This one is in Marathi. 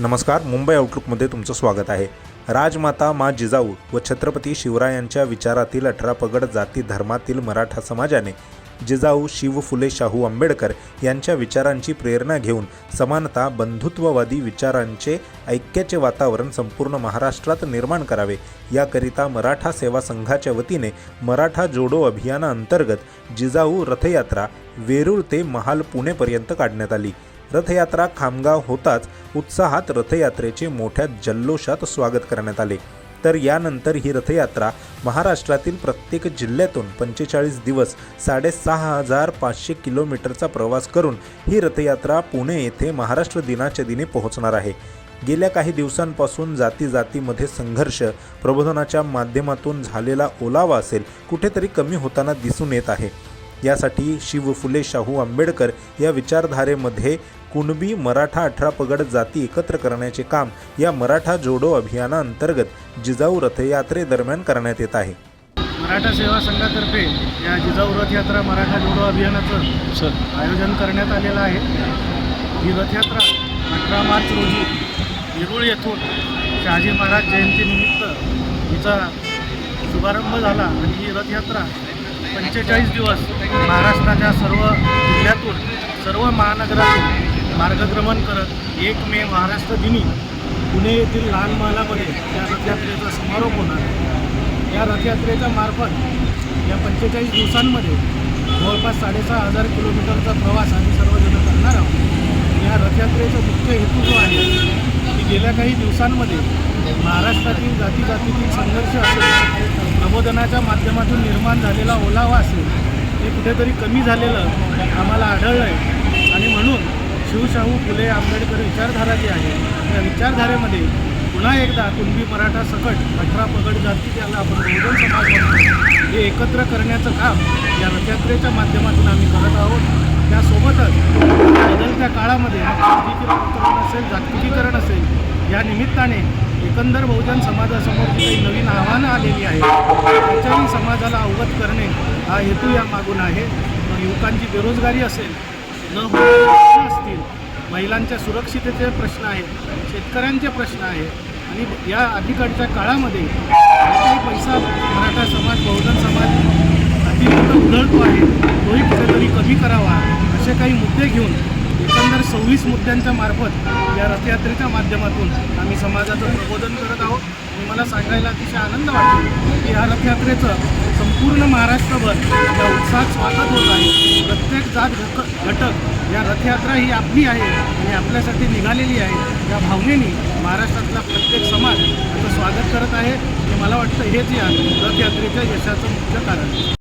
नमस्कार मुंबई आउटलुकमध्ये तुमचं स्वागत आहे. राजमाता मा जिजाऊ व छत्रपती शिवरायांच्या विचारातील अठरा पगड जाती धर्मातील मराठा समाजाने जिजाऊ शिव फुले शाहू आंबेडकर यांच्या विचारांची प्रेरणा घेऊन समानता बंधुत्ववादी विचारांचे ऐक्याचे वातावरण संपूर्ण महाराष्ट्रात निर्माण करावे. याकरिता मराठा सेवा संघाच्या वतीने मराठा जोडो अभियानाअंतर्गत जिजाऊ रथयात्रा वेरूळ ते महाल पुणेपर्यंत काढण्यात आली. रथयात्रा खामगाव होताच उत्साहात रथयात्रेचे मोठ्या जल्लोषात स्वागत करण्यात आले. तर यानंतर ही रथयात्रा महाराष्ट्रातील प्रत्येक जिल्ह्यातून पंचेचाळीस दिवस साडेसहा हजार पाचशे किलोमीटरचा प्रवास करून ही रथयात्रा पुणे येथे महाराष्ट्र दिनाच्या दिनी पोहोचणार आहे. गेल्या काही दिवसांपासून जाती जातीमध्ये संघर्ष प्रबोधनाच्या माध्यमातून झालेला ओलावा असेल कुठेतरी कमी होताना दिसून येत आहे. यासाठी शिव फुले शाहू आंबेडकर या विचारधारेमध्ये कुणबी मराठा अठरा पगड जाती एकत्र करण्याचे काम या मराठा जोडो अभियानाअंतर्गत जिजाऊ रथयात्रेदरम्यान करण्यात येत आहे. मराठा सेवा संघातर्फे या जिजाऊ रथयात्रा मराठा जोडो अभियानाचं आयोजन करण्यात आलेलं आहे. ही रथयात्रा अठरा मार्च रोजी येरूळ येथून शहाजी महाराज जयंतीनिमित्त हिचा शुभारंभ झाला आणि ही रथयात्रा पंचेचाळीस दिवस महाराष्ट्राच्या सर्व जिल्ह्यातून सर्व महानगरातून मार्गक्रमण करत एक मे महाराष्ट्र दिनी पुणे येथील लहान महालामध्ये या रथयात्रेचा समारोप होणार आहे. या रथयात्रेच्या मार्फत या पंचेचाळीस दिवसांमध्ये जवळपास साडेसहा हजार किलोमीटरचा प्रवास आम्ही सर्वजण करणार आहोत. या रथयात्रेचा मुख्य हेतू जो आहे की गेल्या काही दिवसांमध्ये महाराष्ट्रातील जाती जातीतील संघर्ष असेल प्रबोधनाच्या माध्यमातून निर्माण झालेला ओलावा असेल हे कुठेतरी कमी झालेलं आम्हाला आढळलं आहे आणि म्हणून शिवशाहू फुले आंबेडकर विचारधारा जी आहे. त्या विचारधारेमध्ये पुन्हा एकदा कुणबी मराठा सकट अठरा पगड जाती त्याला आपण बहुजन समाज म्हणतो हे एकत्र करण्याचं काम या रथयात्रेच्या माध्यमातून आम्ही करत आहोत. त्यासोबतच बदलत्या काळामध्ये जागतिकीकरण असेल जागतिकीकरण असेल या निमित्ताने एकंदर बहुजन समाजासमोर जी काही नवीन आव्हानं आलेली आहेत त्याच्याही समाजाला अवगत करणे हा हेतू या मागून आहे. युवकांची बेरोजगारी असेल न होणारे असतील महिलांच्या सुरक्षिततेचे प्रश्न आहेत शेतकऱ्यांचे प्रश्न आहेत आणि या अलीकडच्या काळामध्ये काही पैसा मराठा समाज बहुजन समाज अतिरिक्त उधळतो आहे तोही कुठेतरी कमी करावा असे काही मुद्दे घेऊन एकंदर सव्वीस मुद्द्यांच्या मार्फत या रथयात्रेच्या माध्यमातून आम्ही समाजाचं प्रबोधन करत आहोत. आणि मला सांगायला अतिशय आनंद वाटतो की या रथयात्रेचं पूर्ण महाराष्ट्रभर या उत्साहात स्वागत होत आहे. प्रत्येक जात घटक या रथयात्रा ही आपली आहे आणि आपल्यासाठी निघालेली आहे. या भावनेने महाराष्ट्रातला प्रत्येक समाज याचं स्वागत करत आहे. आणि मला वाटतं हेच या रथयात्रेच्या यशाचं मुख्य कारण